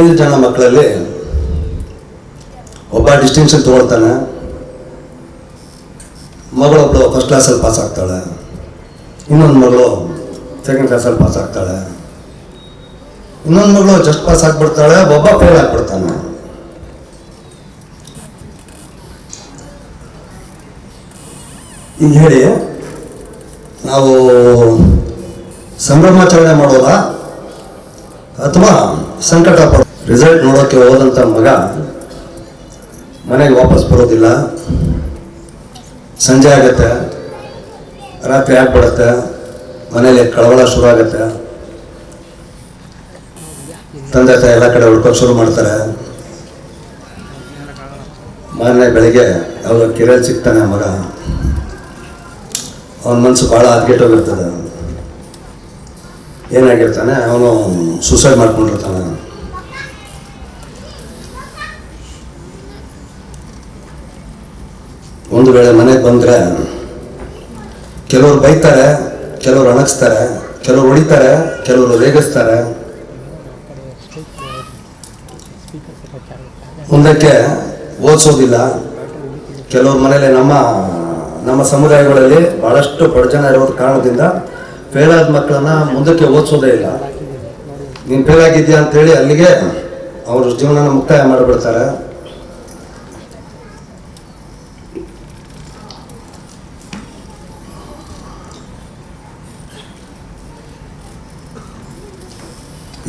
ಐದು ಜನ ಮಕ್ಕಳಲ್ಲಿ ಒಬ್ಬ ಡಿಸ್ಟಿಂಕ್ಷನ್ ತಗೊಳ್ತಾನೆ. ಮಗಳೊಬ್ಳು ಫಸ್ಟ್ ಕ್ಲಾಸಲ್ಲಿ ಪಾಸ್ ಆಗ್ತಾಳೆ. ಇನ್ನೊಂದು ಮಗಳು ಸೆಕೆಂಡ್ ಕ್ಲಾಸಲ್ಲಿ ಪಾಸ್ ಆಗ್ತಾಳೆ. ಇನ್ನೊಂದು ಮಗಳು ಜಸ್ಟ್ ಪಾಸ್ ಆಗ್ಬಿಡ್ತಾಳೆ, ಒಬ್ಬ ಫೇಲ್ ಆಗ್ಬಿಡ್ತಾನೆ. ಈಗ ಹೇಳಿ, ನಾವು ಸಂಭ್ರಮಾಚರಣೆ ಮಾಡೋಲ್ಲ ಅಥವಾ ಸಂಕಟ ಪಡ ರಿಸಲ್ಟ್ ನೋಡೋಕ್ಕೆ ಹೋದಂಥ ಮಗ ಮನೆಗೆ ವಾಪಸ್ ಬರೋದಿಲ್ಲ. ಸಂಜೆ ಆಗತ್ತೆ, ರಾತ್ರಿ ಆಗ್ಬಿಡತ್ತೆ ಮನೇಲಿ ಕಳವಳ ಶುರು ಆಗತ್ತೆ. ತಂದೆ ತಾಯಿ ಎಲ್ಲ ಕಡೆ ಹುಡ್ಕೋಕೆ ಶುರು ಮಾಡ್ತಾರೆ. ಮಾರನೇ ಬೆಳಿಗ್ಗೆ ಯಾವಾಗ ಕಿರಲ್ಲಿ ಸಿಗ್ತಾನೆ ಮಗ. ಅವನ ಮನಸ್ಸು ಭಾಳ ಹದ್ಗೆಟ್ಟೋಗಿರ್ತದೆ ಏನಾಗಿರ್ತಾನೆ, ಅವನು ಸೂಸೈಡ್ ಮಾಡ್ಕೊಂಡಿರ್ತಾನೆ. ಒಂದು ವೇಳೆ ಮನೆಗೆ ಬಂದರೆ ಕೆಲವರು ಬೈತಾರೆ, ಕೆಲವರು ಅಣಗಿಸ್ತಾರೆ, ಕೆಲವರು ಹೊಡಿತಾರೆ, ಕೆಲವರು ರೇಗಿಸ್ತಾರೆ. ಮುಂದಕ್ಕೆ ಓದಿಸೋದಿಲ್ಲ. ಕೆಲವ್ರ ಮನೇಲಿ ನಮ್ಮ ನಮ್ಮ ಸಮುದಾಯಗಳಲ್ಲಿ ಬಹಳಷ್ಟು ಬಡಜನ ಜನ ಇರೋದ ಕಾರಣದಿಂದ ಫೇಲಾದ ಮಕ್ಕಳನ್ನ ಮುಂದಕ್ಕೆ ಓದಿಸೋದೇ ಇಲ್ಲ. ನೀನು ಫೇಲ್ ಆಗಿದ್ಯಾ ಅಂತೇಳಿ ಅಲ್ಲಿಗೆ ಅವ್ರ ಜೀವನ ಮುಕ್ತಾಯ ಮಾಡಿಬಿಡ್ತಾರೆ.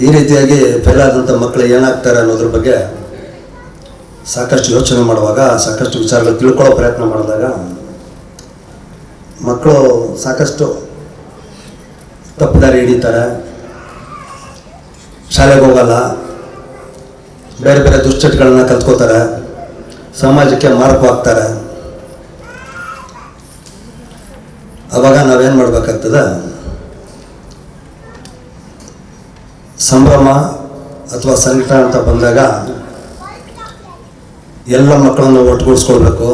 ಈ ರೀತಿಯಾಗಿ ಫೇಲ್ ಆದಂಥ ಮಕ್ಕಳು ಏನಾಗ್ತಾರೆ ಅನ್ನೋದ್ರ ಬಗ್ಗೆ ಸಾಕಷ್ಟು ಯೋಚನೆ ಮಾಡುವಾಗ, ಸಾಕಷ್ಟು ವಿಚಾರಗಳು ತಿಳ್ಕೊಳ್ಳೋ ಪ್ರಯತ್ನ ಮಾಡಿದಾಗ ಮಕ್ಕಳು ಸಾಕಷ್ಟು ತಪ್ಪುದಾರಿ ಹಿಡಿತಾರೆ. ಶಾಲೆಗೆ ಹೋಗಲ್ಲ. ಬೇರೆ ಬೇರೆ ದುಶ್ಚಟಗಳನ್ನ ಕಲ್ತ್ಕೋತಾರೆ. ಸಮಾಜಕ್ಕೆ ಮಾರಕವಾಗ್ತಾರೆ ಅವಾಗ ನಾವೇನು ಮಾಡ್ಬೇಕಾಗ್ತದೆ? ಸಂಭ್ರಮ ಅಥವಾ ಸಂಕಟ ಅಂತ ಬಂದಾಗ ಎಲ್ಲ ಮಕ್ಕಳನ್ನು ಒಟ್ಟುಗೂಡಿಸ್ಕೊಳ್ಬೇಕು.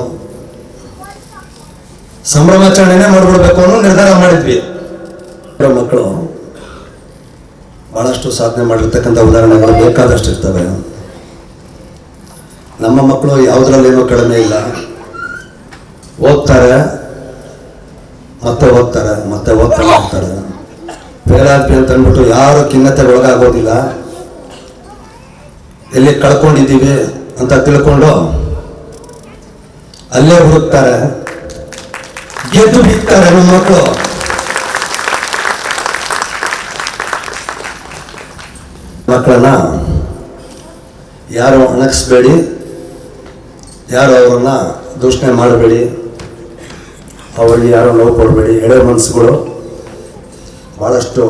ಸಂಭ್ರಮಾಚರಣೆನೇ ಮಾಡಿಬಿಡ್ಬೇಕು ಅನ್ನೋ ನಿರ್ಧಾರ ಮಾಡಿದ್ವಿ. ಮಕ್ಕಳು ಬಹಳಷ್ಟು ಸಾಧನೆ ಮಾಡಿರ್ತಕ್ಕಂಥ ಉದಾಹರಣೆಗಳು ಬೇಕಾದಷ್ಟು ಇರ್ತವೆ. ನಮ್ಮ ಮಕ್ಕಳು ಯಾವುದ್ರಲ್ಲೇನೂ ಕಡಿಮೆ ಇಲ್ಲ. ಓದ್ತಾರೆ, ಮತ್ತೆ ಓದ್ತಾರೆ, ಮತ್ತೆ ಹೋಗ್ತಾರೆ ಹೋಗ್ತಾರೆ ಆದ್ವಿ ಅಂತ ಅಂದ್ಬಿಟ್ಟು ಯಾರು ಖಿನ್ನತೆಗೆ ಒಳಗಾಗೋದಿಲ್ಲ. ಎಲ್ಲಿ ಕಳ್ಕೊಂಡಿದ್ದೀವಿ ಅಂತ ತಿಳ್ಕೊಂಡು ಅಲ್ಲೇ ಹುಡುಕ್ತಾರೆ. ಗೆದ್ದು ಬಿಡ್ತಾರೆ ನಮ್ಮ ಮಕ್ಕಳು. ಮಕ್ಕಳನ್ನ ಯಾರು ಅಣಗಿಸ್ಬೇಡಿ, ಯಾರು ಅವರನ್ನ ದೂಷಣೆ ಮಾಡಬೇಡಿ ಅವರಿಗೆ ಯಾರು ನೋವು ಕೊಡಬೇಡಿ ಎಳೆ ಮನಸ್ಸುಗಳು ಭಾಳಷ್ಟು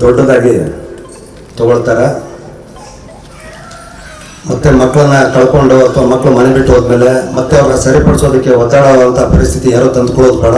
ದೊಡ್ಡದಾಗಿ ತಗೊಳ್ತಾರೆ. ಮತ್ತೆ ಮಕ್ಕಳನ್ನ ಕಳ್ಕೊಂಡು ಅಥವಾ ಮಕ್ಕಳು ಮನೆ ಬಿಟ್ಟು ಹೋದ್ಮೇಲೆ ಮತ್ತೆ ಅವ್ರನ್ನ ಸರಿಪಡಿಸೋದಕ್ಕೆ ಒತ್ತಡವಾದಂಥ ಪರಿಸ್ಥಿತಿ ಯಾರೋ ತಂದುಕೊಳ್ಳೋದು ಬೇಡ.